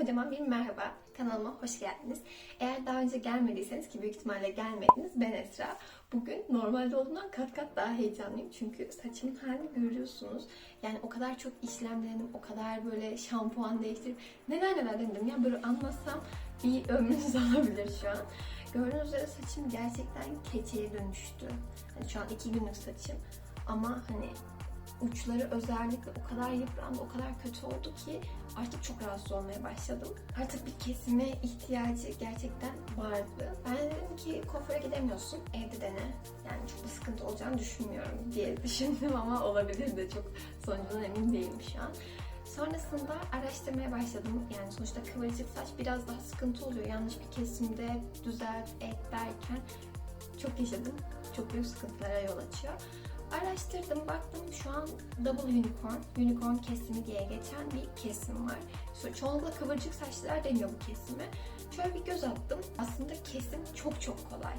kocaman bir merhaba. Kanalıma hoş geldiniz. Eğer daha önce gelmediyseniz ki büyük ihtimalle gelmediniz ben Esra. Bugün normalde olduğundan kat kat daha heyecanlıyım. Çünkü saçımın halini görüyorsunuz. Yani o kadar çok işlem o kadar böyle şampuan değiştirip neler neler denedim. Ya böyle anlatsam bir ömrünüz alabilir şu an. Gördüğünüz üzere saçım gerçekten keçeye dönüştü. Hani şu an iki günlük saçım. Ama hani uçları özellikle o kadar yıprandı, o kadar kötü oldu ki artık çok rahatsız olmaya başladım. Artık bir kesime ihtiyacı gerçekten vardı. Ben dedim ki kuaföre gidemiyorsun, evde dene. Yani çok da sıkıntı olacağını düşünmüyorum diye düşündüm ama olabilir de çok sonucundan emin değilim şu an. Sonrasında araştırmaya başladım. Yani sonuçta kıvırcık saç biraz daha sıkıntı oluyor. Yanlış bir kesimde düzelt, et derken çok yaşadım. Çok büyük sıkıntılara yol açıyor. Araştırdım, baktım şu an double unicorn, unicorn kesimi diye geçen bir kesim var. So- Çoğunlukla kıvırcık saçlılar deniyor bu kesime. Şöyle bir göz attım. Aslında kesim çok çok kolay.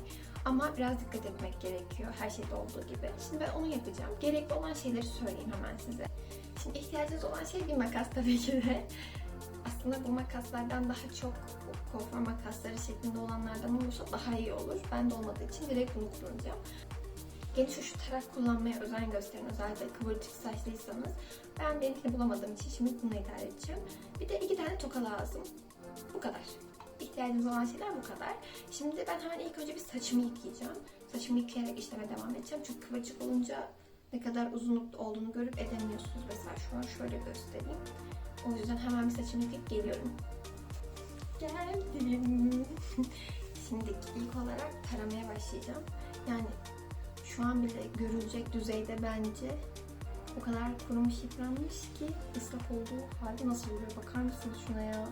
Ama biraz dikkat etmek gerekiyor her şeyde olduğu gibi. Şimdi ben onu yapacağım. Gerekli olan şeyleri söyleyeyim hemen size. Şimdi ihtiyacınız olan şey bir makas tabii ki de. Aslında bu makaslardan daha çok kuaför makasları şeklinde olanlardan olursa daha iyi olur. Ben de olmadığı için direkt bunu kullanacağım. Geniş uçlu tarak kullanmaya özen gösterin. Özellikle kıvırcık saçlıysanız. Ben benimkini bulamadığım için şimdi bunu idare edeceğim. Bir de iki tane toka lazım. Bu kadar. İhtiyacınız olan şeyler bu kadar. Şimdi ben hemen ilk önce bir saçımı yıkayacağım. Saçımı yıkayarak işleme devam edeceğim. Çünkü kıvırcık olunca ne kadar uzunlukta olduğunu görüp edemiyorsunuz. Mesela şu an şöyle göstereyim. O yüzden hemen bir saçımı yıkayıp geliyorum. Geldim. Şimdi ilk olarak taramaya başlayacağım. Yani şu an bile görülecek düzeyde bence o kadar kurumuş yıpranmış ki ıslak olduğu halde nasıl oluyor bakar mısınız şuna ya?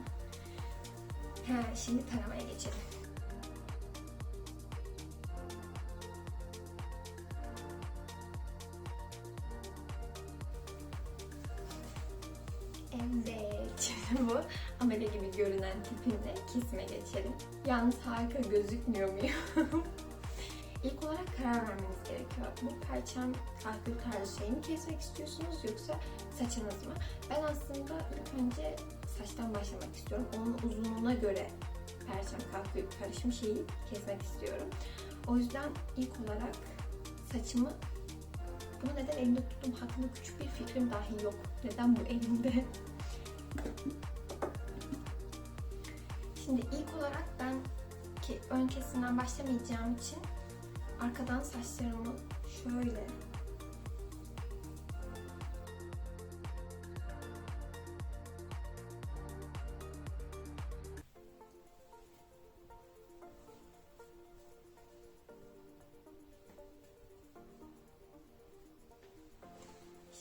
He, şimdi taramaya geçelim. Evet, bu amele gibi görünen tipinde kesime geçelim. Yalnız harika gözükmüyor muyum? İlk olarak karar vermeniz gerekiyor. Bu perçem kalkül tarzı şeyi mi kesmek istiyorsunuz yoksa saçınız mı? Ben aslında ilk önce saçtan başlamak istiyorum. Onun uzunluğuna göre perçem kalkül karışım şeyi kesmek istiyorum. O yüzden ilk olarak saçımı bunu neden elimde tuttuğum hakkında küçük bir fikrim dahi yok. Neden bu elimde? Şimdi ilk olarak ben ki ön kesimden başlamayacağım için arkadan saçlarımı şöyle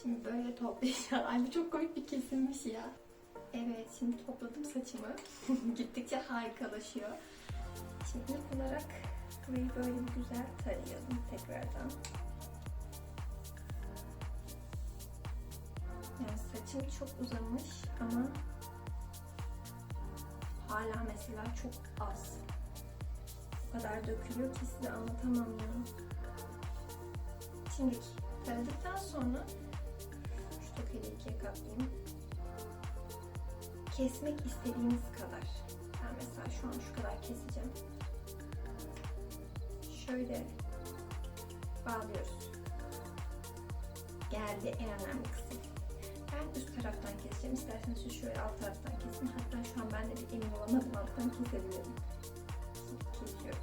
Şimdi böyle toplayacağım. Ay bu çok komik bir kesilmiş ya. Evet şimdi topladım saçımı. Gittikçe harikalaşıyor. Şimdi olarak burayı böyle güzel tarayalım tekrardan. Yani saçım çok uzamış ama hala mesela çok az. O kadar dökülüyor ki size anlatamam ya. Şimdi taradıktan sonra şu tokayı ikiye katlayayım. Kesmek istediğiniz kadar. Ben mesela şu an şu kadar keseceğim şöyle bağlıyoruz. Geldi en önemli kısım. Ben üst taraftan keseceğim. İsterseniz siz şöyle alt taraftan kesin. Hatta şu an ben de bir emin olamadım alttan kesebilirim. Kesiyorum.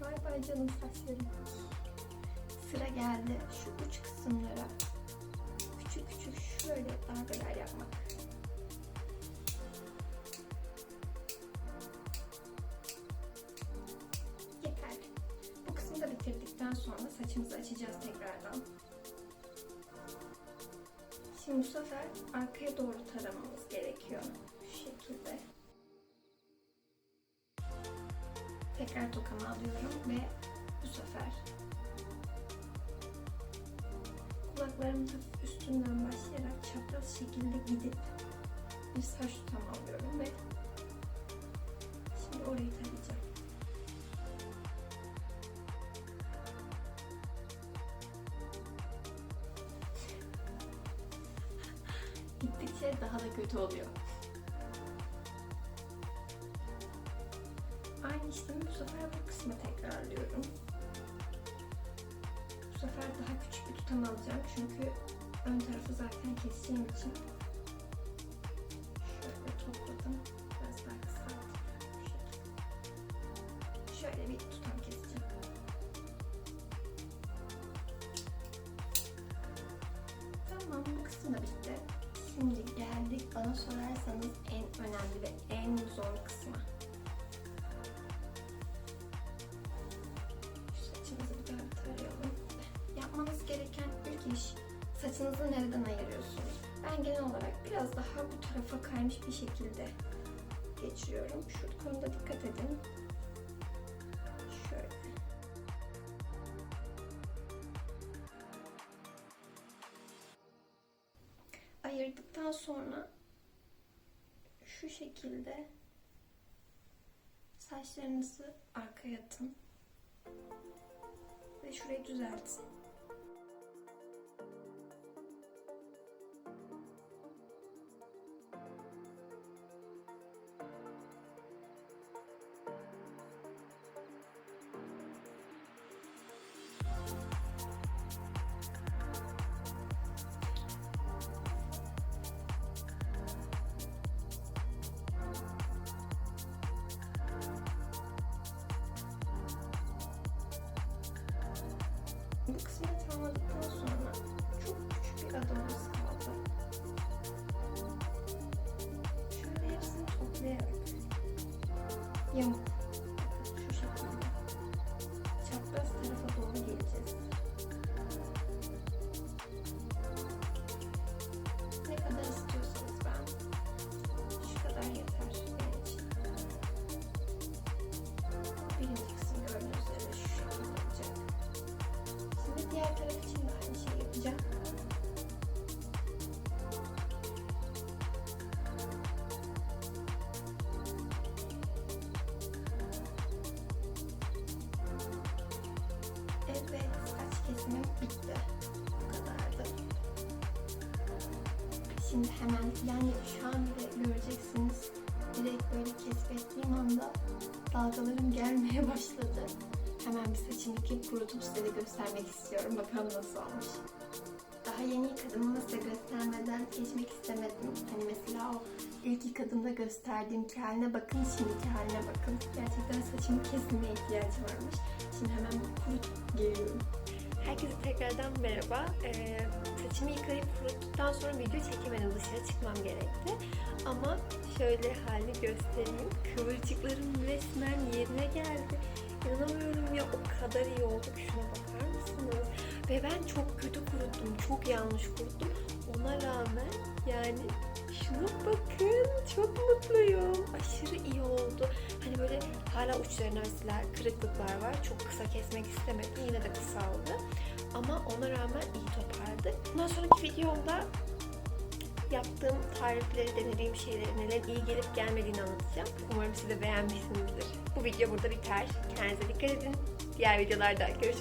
Bay bay canım saçlarım. Geldi şu uç kısımlara küçük küçük şöyle darbeler yapmak. Yeterli. Bu kısmı da bitirdikten sonra saçımızı açacağız tekrardan. Şimdi bu sefer arkaya doğru taramamız gerekiyor. Şu şekilde. Tekrar tokamı alıyorum ve bu sefer kulaklarımızın üstünden başlayarak çapraz şekilde gidip bir saç tamamlıyorum ve şimdi orayı tarayacağım. Gittikçe daha da kötü oluyor. Aynı işlemi bu sefer bu kısma tekrarlıyorum. Sefer daha küçük bir tutam alacağım çünkü ön tarafı zaten keseceğim için. Şöyle topladım. Biraz daha kısalttım. Şekilde. Şöyle bir tutam keseceğim. Tamam bu kısım da bitti. Şimdi geldik bana sorarsanız en önemli ve en zor kısma. Saçınızı nereden ayırıyorsunuz? Ben genel olarak biraz daha bu tarafa kaymış bir şekilde geçiriyorum. Şu konuda dikkat edin. Ayırdıktan sonra şu şekilde saçlarınızı arkaya atın ve şurayı düzeltin. Adımımız kaldı. Şöyle hepsini toplayarak yamuk Şimdi hemen yani şu an bile göreceksiniz. Direkt böyle kesbettiğim anda dalgalarım gelmeye başladı. Hemen bir saçımı yıkayıp kurutup size de göstermek istiyorum. Bakalım nasıl olmuş. Daha yeni yıkadım ama size göstermeden geçmek istemedim. Hani mesela o ilk yıkadığımda gösterdiğimki haline bakın, şimdiki haline bakın. Gerçekten saçımın kesilmeye ihtiyacı varmış. Şimdi hemen kurutup geliyorum. Herkese tekrardan merhaba. Ee, saçımı yıkayıp kuruttuktan sonra video çekemedim. Dışarı çıkmam gerekti. Ama şöyle hali göstereyim. Kıvırcıklarım resmen yerine geldi. İnanamıyorum ya o kadar iyi oldu şuna bakar mısınız? Ve ben çok kötü kuruttum. Çok yanlış kuruttum. Ona rağmen yani şuna bakın. Çok mutluyum. Aşırı iyi oldu. Hani böyle hala uçlarına mesela kırıklıklar var. Çok kısa kesmek istemedim. Yine de kısaldı. Ama ona rağmen iyi toparladı. Bundan sonraki videomda yaptığım tarifleri, denediğim şeyleri, neler iyi gelip gelmediğini anlatacağım. Umarım siz de beğenmişsinizdir. Bu video burada biter. Kendinize dikkat edin. Diğer videolarda görüşürüz.